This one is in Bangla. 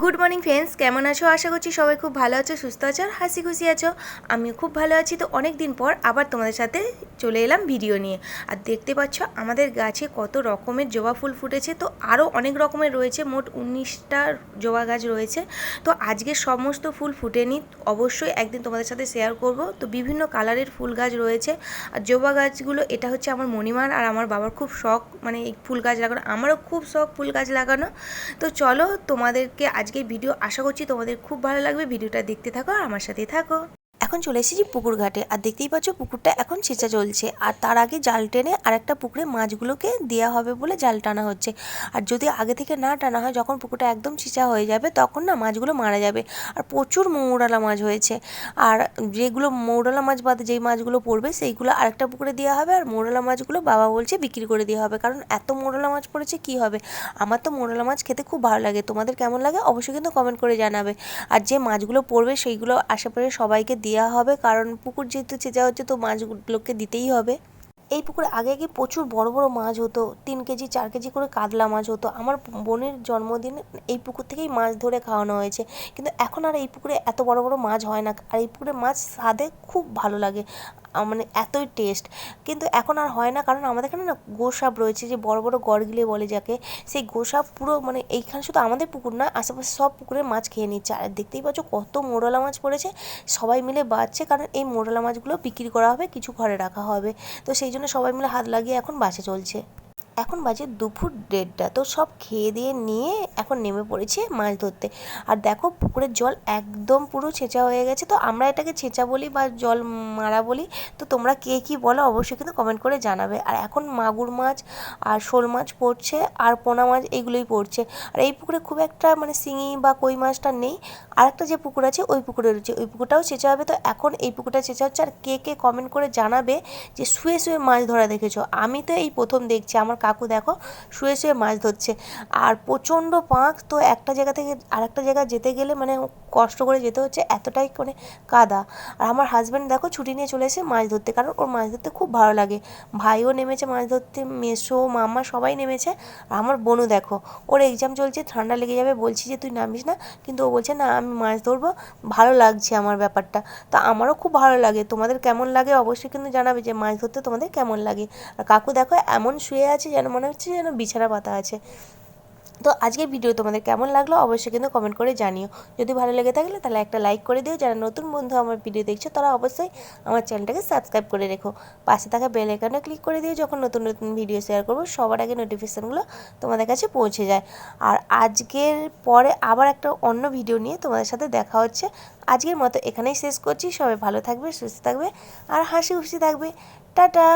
গুড মর্নিং ফ্রেন্ডস কেমন আছো? আশা করছি সবাই খুব ভালো আছো, সুস্থ আছো আর হাসি খুশি আছো। আমিও খুব ভালো আছি। তো অনেক দিন পর আবার তোমাদের সাথে চলে এলাম ভিডিও নিয়ে। আর দেখতে পাচ্ছ, আমাদের গাছে কত রকমের জবা ফুল ফুটেছে। তো আরও অনেক রকমের রয়েছে। মোট উনিশটা জবা গাছ রয়েছে। তো আজকে সমস্ত ফুল ফুটেনি। অবশ্যই একদিন তোমাদের সাথে শেয়ার করব। তো বিভিন্ন কালারের ফুল গাছ রয়েছে। আর জবা গাছগুলো, এটা হচ্ছে আমার মণিমার আর আমার বাবার খুব শখ। মানে এই ফুল গাছ লাগানো। আমারও খুব শখ ফুল গাছ লাগানো। তো চলো তোমাদেরকে আজকের ভিডিও আশা করছি তোমাদের খুব ভালো লাগবে। ভিডিওটা দেখতে থাকো আর আমার সাথে থাকো। এখন চলে এসেছি পুকুর ঘাটে। আর দেখতেই পাচ্ছ পুকুরটা এখন ছেঁচা চলছে। আর তার আগে জাল টেনে আরেকটা পুকুরে মাছগুলোকে দেওয়া হবে বলে জাল টানা হচ্ছে। আর যদি আগে থেকে না টানা হয়, যখন পুকুরটা একদম ছিঁচা হয়ে যাবে, তখন না মাছগুলো মারা যাবে। আর প্রচুর মৌরালা মাছ হয়েছে। আর যেগুলো মৌরালা মাছ বাদে যেই মাছগুলো পড়বে, সেইগুলো আরেকটা পুকুরে দেওয়া হবে। আর মৌরালা মাছগুলো বাবা বলছে বিক্রি করে দেওয়া হবে। কারণ এত মৌরালা মাছ পড়েছে, কি হবে? আমার তো মৌরালা মাছ খেতে খুব ভালো লাগে। তোমাদের কেমন লাগে অবশ্যই কিন্তু কমেন্ট করে জানাবে। আর যে মাছগুলো পড়বে, সেইগুলো আশেপাশে সবাইকে দেওয়া হবে, কারণ পুকুর যেহেতু চেঁচা হচ্ছে তো মাছগুলোকে দিতেই হবে। এই পুকুরে আগে আগে প্রচুর বড় বড় মাছ হতো, তিন কেজি, চার কেজি করে কাতলা মাছ হতো। আমার বোনের জন্মদিন এই পুকুর থেকেই মাছ ধরে খাওয়ানো হয়েছে। কিন্তু এখন আর এই পুকুরে এত বড় বড় মাছ হয় না, আর এই পুকুরে মাছ স্বাদে খুব ভালো লাগে। মানে এতই টেস্ট কিন্তু এখন আর হয় না, কারণ আমাদের এখানে না গোসাপ রয়েছে, যে বড় বড় গড়গিলে বলে যাকে। সেই গোসাপ পুরো মানে এইখানে শুধু আমাদের পুকুর না, আশেপাশে সব পুকুরে মাছ খেয়ে নিচ্ছে। আর দেখতেই পাচ্ছ কত মোরলা মাছ পড়েছে। সবাই মিলে বাঁচছে, কারণ এই মোরলা মাছগুলো বিক্রি করা হবে, কিছু ঘরে রাখা হবে। তো সেই জন্য সবাই মিলে হাত লাগিয়ে এখন বাসে চলছে। এখন বাজে দুপুর দেড়টা, তো সব খেয়ে দিয়ে নিয়ে এখন নেমে পড়েছে মাছ ধরতে। আর দেখো পুকুরের জল একদম পুরো ছেঁচা হয়ে গেছে, তো আমরা এটাকে ছেঁচা বলি বা জল মারা বলি, তো তোমরা কে কী বলো অবশ্যই কিন্তু কমেন্ট করে জানাবে। আর এখন মাগুর মাছ আর শোল মাছ পড়ছে আর পোনা মাছ এইগুলোই পড়ছে। আর এই পুকুরে খুব একটা মানে শিঙি বা কই মাছটা নেই, আর একটা যে পুকুর আছে ওই পুকুরে রয়েছে, ওই পুকুরটাও ছেঁচা হবে। তো এখন এই পুকুরটা ছেঁচা হচ্ছে, আর কে কে কমেন্ট করে জানাবে যে শুয়ে শুয়ে মাছ ধরা দেখেছ? আমি তো এই প্রথম দেখছি, আমার কাকু দেখো, শুয়ে শুয়ে মাছ ধরছে। আর প্রচণ্ড পাঁক তো একটা জায়গা থেকে আরেকটা জায়গা যেতে গেলে মানে কষ্ট করে যেতে হচ্ছে, এতটাই মানে কাদা। আর আমার হাজব্যান্ড দেখো, ছুটি নিয়ে চলে এসে মাছ ধরতে, কারণ ওর মাছ ধরতে খুব ভালো লাগে। ভাইও নেমেছে মাছ ধরতে, মেসো, মামা সবাই নেমেছে। আর আমার বোনও দেখো, ওর এক্সাম চলছে, ঠান্ডা লেগে যাবে, বলছি যে তুই নামিস না? কিন্তু ও বলছে, না, আমি মাছ ধরবো, ভালো লাগছে আমার ব্যাপারটা। তো আমারও খুব ভালো লাগে, তোমাদের কেমন লাগে অবশ্যই কিন্তু জানাবে যে মাছ ধরতে তোমাদের কেমন লাগে। আর কাকু দেখো, এমন শুয়ে আছে যেন, মনে হচ্ছে যেন বিছানা পাতা আছে। তো আজকের ভিডিও তোমাদের কেমন লাগল অবশ্যই কিন্তু কমেন্ট করে জানিও। যদি ভালো লেগে থাকলে তাহলে একটা লাইক করে দিও। যারা নতুন বন্ধু আমার ভিডিও দেখছ, তারা অবশ্যই আমার চ্যানেলটাকে সাবস্ক্রাইব করে রেখো। পাশে থাকা বেল আইকনে ক্লিক করে দিও যখন নতুন নতুন ভিডিও শেয়ার করব, সবার আগে নোটিফিকেশানগুলো তোমাদের কাছে পৌঁছে যায়। আর আজকের পরে আবার একটা অন্য ভিডিও নিয়ে তোমাদের সাথে দেখা হচ্ছে। আজকের মতো এখানেই শেষ করছি। সবাই ভালো থাকবে, সুস্থ থাকবে, আর হাসি খুশি থাকবে। টাটা!